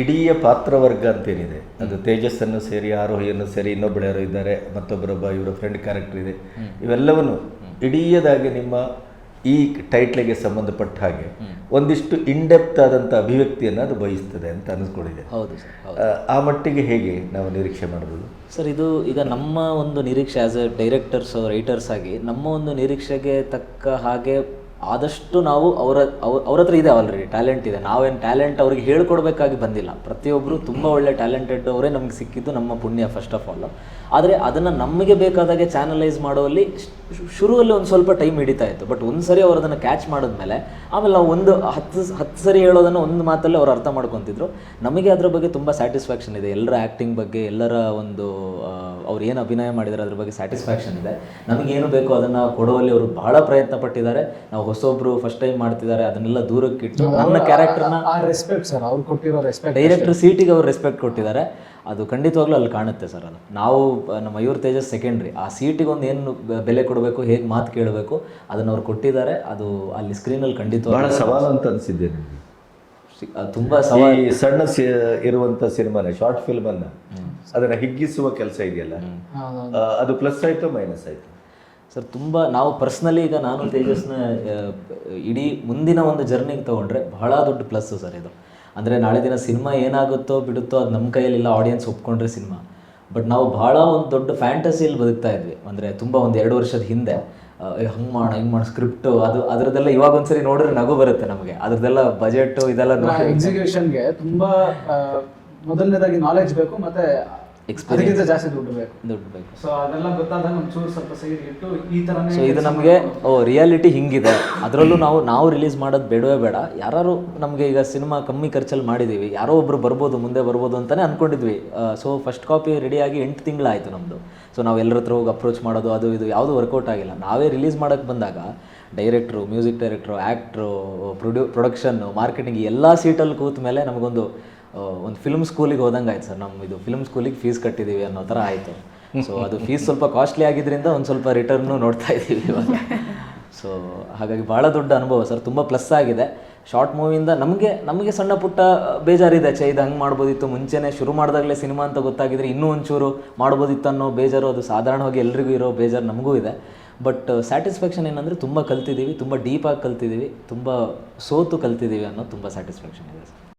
S3: ಇಡೀ ಪಾತ್ರವರ್ಗ ಅಂತೇನಿದೆ. ಅದು ತೇಜಸ್ಸನ್ನು ಸೇರಿ ಆರೋಹಿಯನ್ನು ಸೇರಿ ಇನ್ನೊಬ್ಬಳು ಯಾರೋ ಇದ್ದಾರೆ ಮತ್ತೊಬ್ಬರೊಬ್ಬ ಇವರ ಫ್ರೆಂಡ್ ಕ್ಯಾರೆಕ್ಟರ್ ಇದೆ. ಇವೆಲ್ಲವನ್ನು ಇಡೀಯದಾಗಿ ನಿಮ್ಮ ಈ ಟೈಟ್ಲಿಗೆ ಸಂಬಂಧಪಟ್ಟ ಹಾಗೆ ಒಂದಿಷ್ಟು ಇನ್ಡೆಪ್ತ್ ಆದಂಥ ಅಭಿವ್ಯಕ್ತಿಯನ್ನು ಅದು ಬಯಸ್ತದೆ ಅಂತ ಅನಿಸ್ಕೊಂಡಿದೆ.
S1: ಹೌದು ಸರ್
S3: ಆ, ಮಟ್ಟಿಗೆ ಹೇಗೆ ನಾವು ನಿರೀಕ್ಷೆ ಮಾಡಬಹುದು
S1: ಸರ್ ಇದು ಈಗ ನಮ್ಮ ಒಂದು ನಿರೀಕ್ಷೆ ಆಸ್ ಎ ಡೈರೆಕ್ಟರ್ಸ್ ರೈಟರ್ಸ್ ಆಗಿ ನಮ್ಮ ಒಂದು ನಿರೀಕ್ಷೆಗೆ ತಕ್ಕ ಹಾಗೆ ಆದಷ್ಟು ನಾವು ಅವರ ಅವ್ರ ಹತ್ರ ಇದೆ ಆಲ್ರೆಡಿ ಟ್ಯಾಲೆಂಟ್ ಇದೆ. ನಾವೇನು ಟ್ಯಾಲೆಂಟ್ ಅವ್ರಿಗೆ ಹೇಳ್ಕೊಡ್ಬೇಕಾಗಿ ಬಂದಿಲ್ಲ. ಪ್ರತಿಯೊಬ್ಬರು ತುಂಬ ಒಳ್ಳೆ ಟ್ಯಾಲೆಂಟೆಡ್ ಅವರೇ ನಮ್ಗೆ ಸಿಕ್ಕಿದ್ದು ನಮ್ಮ ಪುಣ್ಯ ಫಸ್ಟ್ ಆಫ್ ಆಲ್ ಆದರೆ ಅದನ್ನು ನಮಗೆ ಬೇಕಾದಾಗೆ ಚಾನಲೈಸ್ ಮಾಡೋಲ್ಲಿ ಶುರುವಲ್ಲಿ ಒಂದು ಸ್ವಲ್ಪ ಟೈಮ್ ಹಿಡಿತಾ ಇತ್ತು. ಬಟ್ ಒಂದು ಸರಿ ಅವ್ರು ಅದನ್ನು ಕ್ಯಾಚ್ ಮಾಡಿದ್ಮೇಲೆ, ಆಮೇಲೆ ನಾವು ಒಂದು ಹತ್ತು ಹತ್ತು ಸರಿ ಹೇಳೋದನ್ನು ಒಂದು ಮಾತಲ್ಲಿ ಅವ್ರು ಅರ್ಥ ಮಾಡ್ಕೊತಿದ್ರು. ನಮಗೆ ಅದ್ರ ಬಗ್ಗೆ ತುಂಬ ಸ್ಯಾಟಿಸ್ಫ್ಯಾಕ್ಷನ್ ಇದೆ. ಎಲ್ಲರ ಆ್ಯಕ್ಟಿಂಗ್ ಬಗ್ಗೆ, ಎಲ್ಲರ ಒಂದು ಅವ್ರು ಏನು ಅಭಿನಯ ಮಾಡಿದ್ದಾರೆ ಅದ್ರ ಬಗ್ಗೆ ಸ್ಯಾಟಿಸ್ಫ್ಯಾಕ್ಷನ್ ಇದೆ. ನಮಗೇನು ಬೇಕೋ ಅದನ್ನು ಕೊಡುವಲ್ಲಿ ಅವರು ಬಹಳ ಪ್ರಯತ್ನ ಪಟ್ಟಿದ್ದಾರೆ. ನಾವು ಹೊಸೊಬ್ರು ಫಸ್ಟ್ ಟೈಮ್ ಮಾಡ್ತಿದ್ದಾರೆ ಅದನ್ನೆಲ್ಲ ದೂರಕ್ಕೆ ಇಟ್ಟು ನನ್ನ ಕ್ಯಾರೆಕ್ಟರ್ನ
S4: ಆ ರೆಸ್ಪೆಕ್ಟ್ ಸರ್ ಅವ್ರು ಕೊಟ್ಟಿರೋ ರೆಸ್ಪೆಕ್ಟ್
S1: ಡೈರೆಕ್ಟರ್ ಸೀಟಿಗೆ ಅವ್ರು ರೆಸ್ಪೆಕ್ಟ್ ಕೊಟ್ಟಿದ್ದಾರೆ. ಅದು ಖಂಡಿತವಾಗ್ಲೂ ಅಲ್ಲಿ ಕಾಣುತ್ತೆ ಸರ್ ಅದು. ನಾವು ನಮ್ಮ ಮಯೂರ್ ತೇಜಸ್ ಸೆಕೆಂಡ್ರಿ ಆ ಸೀಟಿಗೆ ಒಂದು ಏನು ಬೆಲೆ ಕೊಡಬೇಕು ಹೇಗೆ ಮಾತು ಕೇಳಬೇಕು ಅದನ್ನು ಅವ್ರು ಕೊಟ್ಟಿದ್ದಾರೆ. ಅದು ಅಲ್ಲಿ ಸ್ಕ್ರೀನಲ್ಲಿ
S3: ಬಹಳ
S1: ಖಂಡಿತವಾಗ್ಲೂ
S3: ಸವಾಲು ಅಂತ ಅನಿಸಿದ್ದೆ ನಿಮಗೆ.
S1: ತುಂಬಾ ಸವಾಲ್.
S3: ಈ ಸಣ್ಣ ಇರುವಂತಹ ಸಿನಿಮಾನೇ ಶಾರ್ಟ್ ಫಿಲ್ಮ್ ಅನ್ನ ಅದನ್ನ ಹಿಗ್ಗಿಸುವ ಕೆಲಸ ಇದೆಯಲ್ಲ? ಅದು ಪ್ಲಸ್ ಆಯ್ತು ಮೈನಸ್ ಆಯಿತು?
S1: ಸರ್, ತುಂಬ ನಾವು ಪರ್ಸ್ನಲಿ ಈಗ ನಾನು ತೇಜಸ್ನ ಇಡೀ ಮುಂದಿನ ಒಂದು ಜರ್ನಿಗೆ ತೊಗೊಂಡ್ರೆ ಬಹಳ ದೊಡ್ಡ ಪ್ಲಸ್ಸು ಸರ್ ಇದು. ಅಂದರೆ ನಾಳೆ ದಿನ ಸಿನಿಮಾ ಏನಾಗುತ್ತೋ ಬಿಡುತ್ತೋ ಅದು ನಮ್ಮ ಕೈಯಲ್ಲಿಲ್ಲ ಆಡಿಯನ್ಸ್ ಒಪ್ಕೊಂಡ್ರೆ ಸಿನಿಮಾ. ಬಟ್ ನಾವು ಭಾಳ ಒಂದು ದೊಡ್ಡ ಫ್ಯಾಂಟಸಿಯಲ್ಲಿ ಬದುಕ್ತಾ ಇದ್ವಿ. ಅಂದರೆ ತುಂಬ ಒಂದು ಎರಡು ವರ್ಷದ ಹಿಂದೆ ಹಂಗೆ ಮಾಡೋ, ಹಿಂಗೆ ಮಾಡೋ ಸ್ಕ್ರಿಪ್ಟು ಅದು, ಅದರದ್ದೆಲ್ಲ ಇವಾಗ ಒಂದ್ಸರಿ ನೋಡಿದ್ರೆ ನಗು ಬರುತ್ತೆ ನಮಗೆ. ಅದರದ್ದೆಲ್ಲ ಬಜೆಟ್ ಇದೆಲ್ಲ
S4: ಎಕ್ಸಿಕ್ಯೂಷನ್ಗೆ ತುಂಬಾ ಮೊದಲನೇದಾಗಿ ನಾಲೆಜ್ ಬೇಕು, ಮತ್ತೆ ಅದಕ್ಕಿಂತ ಜಾಸ್ತಿ ದುಡ್ಡು ಬೇಕು.
S1: ದುಡ್ಡು ಬೇಕು.
S4: ಸೊ ಅದೆಲ್ಲ ಗೊತ್ತಾದಾಗ ಒಂಚೂರು ಸ್ವಲ್ಪ ಸೈಡ್ ಇಟ್ಟು ಈ
S1: ಸೊ ಇದು ನಮಗೆ ಓ ರಿಯಾಲಿಟಿ ಹಿಂಗಿದೆ. ಅದರಲ್ಲೂ ನಾವು ನಾವು ರಿಲೀಸ್ ಮಾಡೋದು ಬೇಡವೇ ಬೇಡ. ಯಾರು ನಮಗೆ ಈಗ ಸಿನಿಮಾ ಕಮ್ಮಿ ಖರ್ಚಲ್ಲಿ ಮಾಡಿದ್ದೀವಿ ಯಾರೋ ಒಬ್ರು ಬರ್ಬೋದು ಮುಂದೆ ಬರ್ಬೋದು ಅಂತಲೇ ಅಂದ್ಕೊಂಡಿದ್ವಿ ಸೊ ಫಸ್ಟ್ ಕಾಪಿ ರೆಡಿಯಾಗಿ ಎಂಟು ತಿಂಗಳಾಯಿತು ನಮ್ಮದು ಸೊ ನಾವು ಎಲ್ಲರ ಹತ್ರ ಹೋಗಿ ಅಪ್ರೋಚ್ ಮಾಡೋದು ಅದು ಇದು ಯಾವುದೂ ವರ್ಕೌಟ್ ಆಗಿಲ್ಲ. ನಾವೇ ರಿಲೀಸ್ ಮಾಡೋಕ್ಕೆ ಬಂದಾಗ ಡೈರೆಕ್ಟ್ರು ಮ್ಯೂಸಿಕ್ ಡೈರೆಕ್ಟ್ರು ಆ್ಯಕ್ಟ್ರು ಪ್ರೊಡ್ಯೂ ಪ್ರೊಡಕ್ಷನ್ನು ಮಾರ್ಕೆಟಿಂಗ್ ಎಲ್ಲ ಸೀಟಲ್ಲಿ ಕೂತ ಮೇಲೆ ನಮಗೊಂದು ಒಂದು ಫಿಲ್ಮ್ ಸ್ಕೂಲಿಗೆ ಹೋದಂಗೆ ಆಯ್ತು ಸರ್. ನಮ್ಮ ಇದು ಫಿಲ್ಮ್ ಸ್ಕೂಲಿಗೆ ಫೀಸ್ ಕಟ್ಟಿದ್ದೀವಿ ಅನ್ನೋ ಥರ ಆಯಿತು. ಸೊ ಅದು ಫೀಸ್ ಸ್ವಲ್ಪ ಕಾಸ್ಟ್ಲಿ ಆಗಿದ್ದರಿಂದ ಒಂದು ಸ್ವಲ್ಪ ರಿಟರ್ನು ನೋಡ್ತಾ ಇದ್ದೀವಿ ಇವಾಗ. ಸೊ ಹಾಗಾಗಿ ಭಾಳ ದೊಡ್ಡ ಅನುಭವ ಸರ್. ತುಂಬ ಪ್ಲಸ್ ಆಗಿದೆ. ಶಾರ್ಟ್ ಮೂವಿಯಿಂದ ನಮಗೆ ನಮಗೆ ಸಣ್ಣ ಪುಟ್ಟ ಬೇಜಾರಿದೆ. ಚೆ ಇದು ಹಂಗೆ ಮಾಡ್ಬೋದಿತ್ತು. ಮುಂಚೆನೇ ಶುರು ಮಾಡಿದಾಗಲೇ ಸಿನಿಮಾ ಅಂತ ಗೊತ್ತಾಗಿದ್ರೆ ಇನ್ನೂ ಒಂಚೂರು ಮಾಡ್ಬೋದಿತ್ತು ಅನ್ನೋ ಬೇಜಾರು. ಅದು ಸಾಧಾರಣವಾಗಿ ಎಲ್ರಿಗೂ ಇರೋ ಬೇಜಾರು ನಮಗೂ ಇದೆ. ಬಟ್ ಸ್ಯಾಟಿಸ್ಫ್ಯಾಕ್ಷನ್ ಏನಂದರೆ ತುಂಬ ಕಲ್ತಿದ್ದೀವಿ ತುಂಬ ಡೀಪಾಗಿ ಕಲ್ತಿದ್ದೀವಿ ತುಂಬ ಸೋತು ಕಲ್ತಿದ್ದೀವಿ ಅನ್ನೋದು ತುಂಬ ಸ್ಯಾಟಿಸ್ಫ್ಯಾಕ್ಷನ್ ಇದೆ ಸರ್.